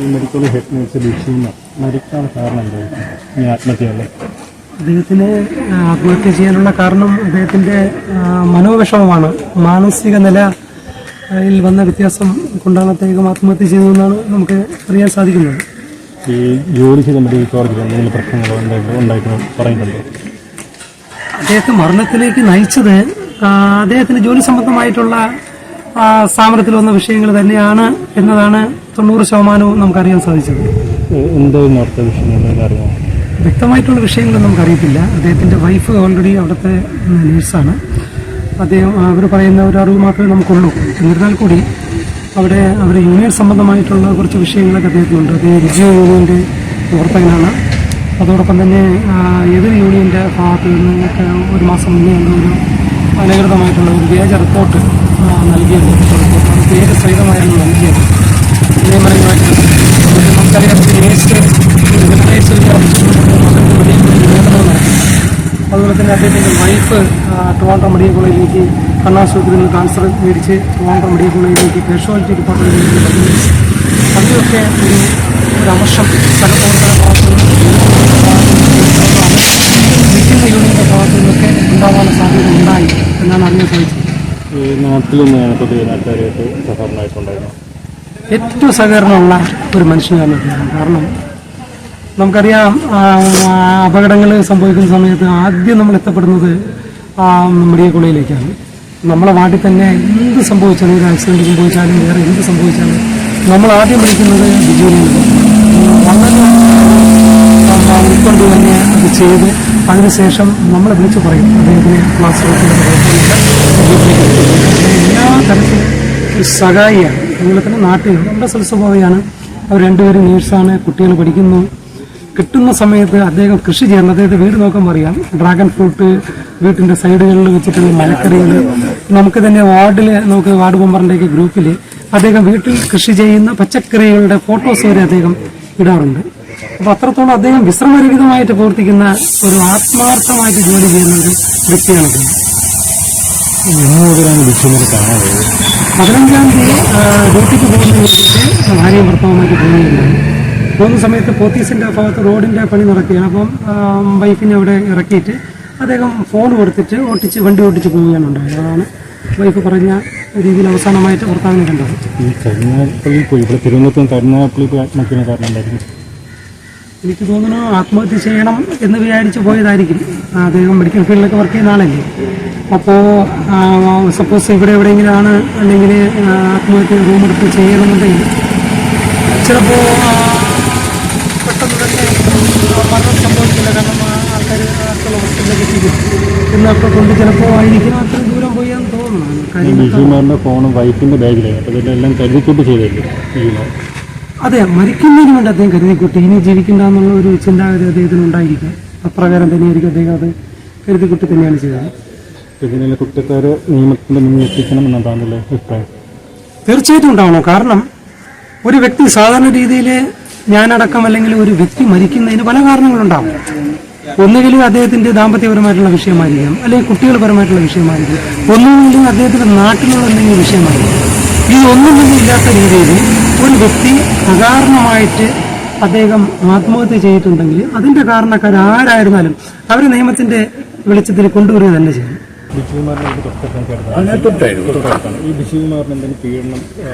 ഈ medical head nurse ബിഷീന്ന് മരിക്കാൻ കാരണം എന്തായിരുന്നു ഈ ആത്മഹത്യയല്ലേ? അദ്ദേഹത്തിന് ആത്മഹത്യ ചെയ്യാനുള്ള കാരണം അദ്ദേഹത്തിന്റെ മനോവിഷമമാണ്. മാനസിക നിലയിൽ വന്ന വ്യത്യാസം കൊണ്ടാണ് അദ്ദേഹം ആത്മഹത്യ ചെയ്തതെന്നാണ് നമുക്ക് അറിയാൻ സാധിക്കുന്നത്. ഈ ജോലി ചെയ്ത മെഡിക്കൽ കോളേജിൽ എന്തെങ്കിലും പ്രശ്നങ്ങൾ എന്തെങ്കിലും ഉണ്ടായിട്ടുണ്ടോ? പറയുന്നുണ്ടോ? അദ്ദേഹത്തെ മരണത്തിലേക്ക് നയിച്ചത് അദ്ദേഹത്തിന് ജോലി സംബന്ധമായിട്ടുള്ള സ്ഥാപനത്തിൽ വന്ന വിഷയങ്ങൾ തന്നെയാണ് എന്നതാണ് തൊണ്ണൂറ് ശതമാനവും നമുക്കറിയാൻ സാധിച്ചത്. അറിയാമോ? വ്യക്തമായിട്ടുള്ള വിഷയങ്ങൾ നമുക്കറിയത്തില്ല. അദ്ദേഹത്തിന്റെ വൈഫ് ഓൾറെഡി അവിടുത്തെ നേഴ്സാണ് അദ്ദേഹം അവർ പറയുന്ന ഒരു അറിവ് മാത്രമേ നമുക്കുള്ളൂ. എന്നിരുന്നാൽ കൂടി അവിടെ അവർ യൂണിയൻ സംബന്ധമായിട്ടുള്ള കുറച്ച് വിഷയങ്ങളൊക്കെ അദ്ദേഹത്തിനുണ്ട്. അദ്ദേഹം വിജയ യൂണിയന്റെ പ്രവർത്തകനാണ്. അതോടൊപ്പം തന്നെ എതിർ യൂണിയന്റെ ഭാഗത്ത് നിന്നൊക്കെ ഒരു മാസം മുന്നേ എന്തോ ഒരു അനധികൃതമായിട്ടുള്ള ഒരു വ്യാജ റിപ്പോർട്ട് നൽകിയത്. പേര് സഹിതമായിരുന്നു നൽകിയത്. നിയമപരമായിട്ട് നമുക്കറിയാം അതുപോലെ തന്നെ അദ്ദേഹത്തിന്റെ വൈഫ് ട്രിവാൻഡ്രം മെഡിക്കൽ കോളേജിലേക്ക് കണ്ണാശുപത്രിയിൽ നിന്ന് ട്രാൻസ്ഫർ മേടിച്ച് ട്രിവാൻഡ്രം മെഡിക്കൽ കോളേജിലേക്ക് കാഷ്വാലിറ്റി ഡിപ്പാർട്ട്മെന്റിലേക്ക് അതിലൊക്കെ ഒരു ഒരു അമർഷം സഹപ്രവർത്തന ഭാഗത്തു നിൽക്കുന്ന യൂണിയന്റെ ഭാഗത്തു ഉണ്ടാവാനുള്ള സാധ്യത ഉണ്ടായി എന്നാണ് അറിയാൻ സാധിച്ചത്. ഈ ഏറ്റവും സഹകരണമുള്ള ഒരു മനുഷ്യനാണ് കാരണം നമുക്കറിയാം അപകടങ്ങൾ സംഭവിക്കുന്ന സമയത്ത് ആദ്യം നമ്മൾ എത്തപ്പെടുന്നത് മെഡിക്കൽ കോളേജിലേക്കാണ് നമ്മളെ വാട്ടിൽ തന്നെ എന്ത് സംഭവിച്ചാലും ഒരു ആക്സിഡന്റ് സംഭവിച്ചാലും വേറെ എന്ത് സംഭവിച്ചാലും നമ്മൾ ആദ്യം വിളിക്കുന്നത് ബിജുവിനെ വളരെ ഉൾക്കൊണ്ട് തന്നെ അത് ചെയ്ത് അതിനുശേഷം നമ്മൾ വിളിച്ചു പറയും. അദ്ദേഹത്തിന് ക്ലാസ് എല്ലാ തരത്തിലും സഹായിയാണ്. അതുപോലെ തന്നെ നാട്ടിൽ നമ്മുടെ സൽസ്വഭാവിയാണ്. അവർ രണ്ടുപേരും നേഴ്സാണ് കുട്ടികൾ പഠിക്കുന്നു. കിട്ടുന്ന സമയത്ത് അദ്ദേഹം കൃഷി ചെയ്യുന്നത് അദ്ദേഹത്തെ വീട് നോക്കാൻ അറിയാം ഡ്രാഗൺ ഫ്രൂട്ട് വീട്ടിന്റെ സൈഡുകളിൽ വെച്ചിട്ടുള്ള മലക്കറികൾ നമുക്ക് തന്നെ വാർഡിൽ നമുക്ക് വാർഡ് മെമ്പറിന്റെയൊക്കെ ഗ്രൂപ്പിൽ അദ്ദേഹം വീട്ടിൽ കൃഷി ചെയ്യുന്ന പച്ചക്കറികളുടെ ഫോട്ടോസ് വരെ അദ്ദേഹം ഇടാറുണ്ട്. അപ്പൊ അത്രത്തോളം അദ്ദേഹം വിശ്രമരഹിതമായിട്ട് പ്രവർത്തിക്കുന്ന ഒരു ആത്മാർത്ഥമായിട്ട് ജോലി ചെയ്യുന്ന ഒരു വ്യക്തിയാണ് അദ്ദേഹം. മുതലാണ് പതിനഞ്ചാം തീയതി ഡ്യൂട്ടിക്ക് പോകുന്ന വേണ്ടിയിട്ട് ഭാര്യയും ഭർത്താവുമായിട്ട് പോകുകയുണ്ടായി പോകുന്ന സമയത്ത് പോത്തീസിന്റെ ഭാഗത്ത് റോഡിന്റെ പണി നടക്കുകയാണ്. അപ്പം വൈഫിനെ അവിടെ ഇറക്കിയിട്ട് അദ്ദേഹം ഫോൺ കൊടുത്തിട്ട് ഓട്ടിച്ച് വണ്ടി ഓട്ടിച്ച് പോവുകയാണ് ഉണ്ടായത്. അതാണ് വൈഫ് പറഞ്ഞ രീതിയിൽ അവസാനമായിട്ട് ഭർത്താവിനെ കണ്ടത്. ഈ കരുനാഗപ്പള്ളി പോയി. ഇവിടെ തിരുവനന്തപുരത്ത് നിന്ന് കരുനാഗപ്പള്ളി പോയി കാരണം എന്തായിരുന്നു? എനിക്ക് തോന്നുന്നു ആത്മഹത്യ ചെയ്യണം എന്ന് വിചാരിച്ച് പോയതായിരിക്കും. അദ്ദേഹം മെഡിക്കൽ ഫീൽഡിലൊക്കെ വർക്ക് ചെയ്യുന്ന ആളല്ലേ. അപ്പോൾ സപ്പോസ് ഇവിടെ എവിടെയെങ്കിലാണ് അല്ലെങ്കിൽ ആത്മഹത്യ റൂം എടുത്ത് ചെയ്യണമെന്നുണ്ടെങ്കിൽ ചിലപ്പോൾ പെട്ടെന്ന് തന്നെ മരണം സംഭവിക്കില്ല. കാരണം ആൾക്കാർ അടുത്തുള്ള ഹോസ്പിറ്റലിലേക്ക് എത്തിക്കും എന്നൊക്കെ കൊണ്ട് ചിലപ്പോൾ ആയിരിക്കും അത്ര ദൂരം പോയാന്ന് തോന്നുന്നു. ഈ കാര്യം ഫോണും വൈഫിന്റെ ബാഗിലായി അപ്പോൾ ഇതെല്ലാം കരുതിക്കൊണ്ട് ചെയ്തല്ലേ അതെ മരിക്കുന്നതിന് വേണ്ടി അദ്ദേഹം കരുതി കുട്ടി ഇനി ജീവിക്കണ്ട എന്നുള്ള ഒരു ചിന്താഗതി അദ്ദേഹത്തിന് ഉണ്ടായിരിക്കും. അപ്രകാരം തന്നെയായിരിക്കും അദ്ദേഹം അത് കരുതിക്കുട്ടി തന്നെയാണ് ചെയ്തത്. ഇതിനെ കുറ്റക്കാരെ നിയമത്തിന്റെ മുന്നിൽ എത്തിക്കണം എന്നതാണല്ലേ അഭിപ്രായം? തീർച്ചയായിട്ടും ഉണ്ടാവണം. കാരണം ഒരു വ്യക്തി സാധാരണ രീതിയിൽ ഞാനടക്കം അല്ലെങ്കിൽ ഒരു വ്യക്തി മരിക്കുന്നതിന് പല കാരണങ്ങളുണ്ടാവും. ഒന്നുകിൽ അദ്ദേഹത്തിന്റെ ദാമ്പത്യപരമായിട്ടുള്ള വിഷയമായിരിക്കാം അല്ലെങ്കിൽ കുട്ടികൾപരമായിട്ടുള്ള വിഷയമായിരിക്കും. ഒന്നുകിലും അദ്ദേഹത്തിന്റെ നാട്ടിലുള്ള എന്തെങ്കിലും വിഷയമായിരിക്കും. ഇതൊന്നും തന്നെ ഇല്ലാത്ത രീതിയിൽ ഒരു വ്യക്തി അകാരണമായിട്ട് അദ്ദേഹം ആത്മഹത്യ ചെയ്തിട്ടുണ്ടെങ്കിൽ അതിന്റെ കാരണക്കാർ ആരായിരുന്നാലും അവരെ നിയമത്തിന്റെ വെളിച്ചത്തിൽ കൊണ്ടുവരിക തന്നെ ചെയ്യും. ഈ എന്തെങ്കിലും പീഡനം ആ,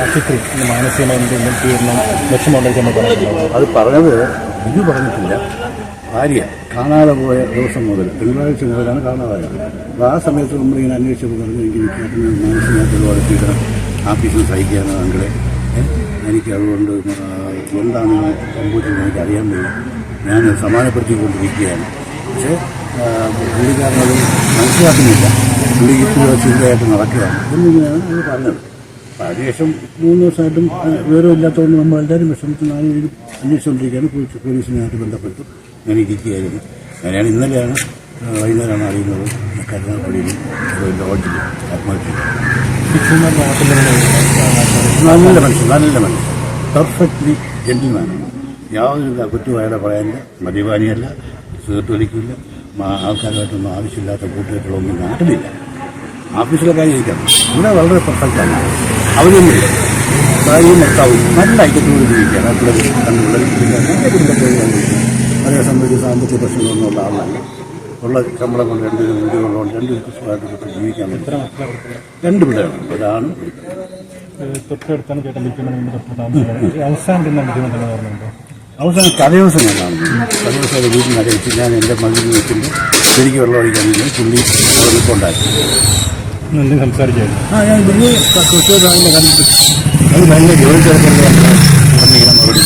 ആശുപത്രി മാനസികമായ എന്തെങ്കിലും പീഡനം വിഷമമുണ്ടെങ്കിൽ അത് പറഞ്ഞത് ബിജു പറഞ്ഞിട്ടില്ല. ഭാര്യ കാണാതെ പോയ ദിവസം മുതൽ തിങ്കളാഴ്ച മുതലാണ് കാണാതായത്. അപ്പോൾ ആ സമയത്ത് നമ്മളിങ്ങനെ അന്വേഷിച്ചപ്പോൾ പറഞ്ഞു എനിക്ക് മാനസികമായിട്ട് ഒരുപാട് പീഡനം ആഫീസിൽ സഹിക്കാനോ അങ്കിളെ ഏ, എനിക്ക് അതുകൊണ്ട് എന്താണ് സംഭവിച്ചത് എനിക്ക് അറിയാൻ വയ്യ. ഞാൻ സമാനപ്പെടുത്തിക്കൊണ്ടിരിക്കുകയാണ്. പക്ഷേ പുള്ളിക്കാരനത് മനസ്സിലാക്കുന്നില്ല. പുള്ളി ഇപ്പോൾ ചിന്തയായിട്ട് നടക്കുകയാണ്. എന്നിങ്ങനെയാണ് അത് പറഞ്ഞത്. അതിനുശേഷം മൂന്ന് ദിവസമായിട്ടും വിവരമില്ലാത്തതുകൊണ്ട് നമ്മൾ എല്ലാവരും വിഷമത്തിൽ നാല് പേരും അന്വേഷിച്ചുകൊണ്ടിരിക്കുകയാണ്. പോലീസ് പോലീസിനായിട്ട് ബന്ധപ്പെട്ടു. ഞാൻ ഇരിക്കുകയായിരുന്നു അങ്ങനെയാണ് ഇന്നലെയാണ് വൈകുന്നേരമാണ് അറിയുന്നത്. കരുനാഗപ്പള്ളിയിൽ ലോഡ്ജിൽ ആത്മഹത്യ നല്ല മനുഷ്യൻ നല്ല മനുഷ്യൻ. പെർഫെക്റ്റ്ലി ജെന്റിൽമാനാണ് യാതൊരു കുറ്റവും അയാളെ പറയാനില്ല. മദ്യപാനിയല്ല സിഗരറ്റ് വലിക്കില്ല. ആൾക്കാരുമായിട്ടൊന്നും ആവശ്യമില്ലാത്ത കൂട്ടുകെട്ടുകളൊന്നും നാട്ടിലില്ല. ആഫീസിലെ കാര്യം ഇരിക്കാം ഇവിടെ വളരെ പെർഫെക്റ്റാണ് അവരൊന്നുമില്ല ഭാര്യയും ഭർത്താവും നല്ല ഐക്യത്തോട് ജീവിക്കുകയാണ്. ആ പിള്ളേർ രണ്ട് പിള്ളേർ നല്ല കുടുംബത്തോട് ജീവിക്കുകയാണ് അതേ സംബന്ധിച്ച് സാമ്പത്തിക പ്രശ്നങ്ങളൊന്നും ഉള്ള ആളല്ല. ഉള്ള ശമ്പളം കൊണ്ട് രണ്ട് വീടുകളുണ്ട് രണ്ട് സുഖമായിട്ട് ജീവിക്കാൻ രണ്ട് പിള്ളേരുണ്ട്. ഒരാണ് തൊട്ടടുത്താണ് ചേട്ടൻ അവസാനം തലേദിവസം ഞാൻ കാണുന്നത് തലേദിവസം അത് വീട്ടിൽ അറിയിച്ച് ഞാൻ എന്റെ മകന് നിൽക്കുമ്പോൾ ശരിക്കും വെള്ളം ഒഴിക്കാൻ പുള്ളി നിൽപ്പുണ്ടായിരുന്നു എന്തും സംസാരിച്ചായിരുന്നു ആ ഞാൻ വലിയ കൃത്യമായിട്ട് കണ്ടിട്ട്. അത് ഭയങ്കര ജോലി ചേർക്കുന്നത് പറഞ്ഞിങ്ങനെ മറുപടി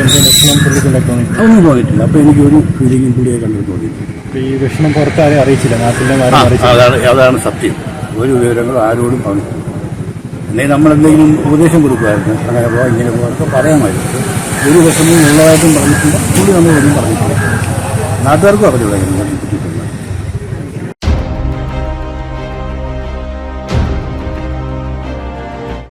എന്തും പോയിട്ടില്ല അപ്പോൾ എനിക്ക് ഒരു ഫീലിംഗും പുള്ളിയെ കണ്ടു തോന്നിയിട്ടില്ല ഈ വിഷമം പുറത്താരെ അറിയിച്ചില്ല? നാട്ടിലെ ആരും ആ, അറിയിച്ചില്ല? അതാണ് അതാണ് സത്യം. ഒരു വിവരങ്ങളും ആരോടും പറഞ്ഞു അല്ലെങ്കിൽ നമ്മൾ നമ്മളെന്തെങ്കിലും ഉപദേശം കൊടുക്കുമായിരുന്നു. അങ്ങനെ പോകാം ഇങ്ങനെ പോകാം പറയാമായിരുന്നു. ഒരു വിഷമവും ഉള്ളതായിട്ടും പറഞ്ഞിട്ടില്ല. പുള്ളി നമ്മളൊന്നും പറഞ്ഞിട്ടില്ല. നാട്ടുകാർക്കും പറ്റി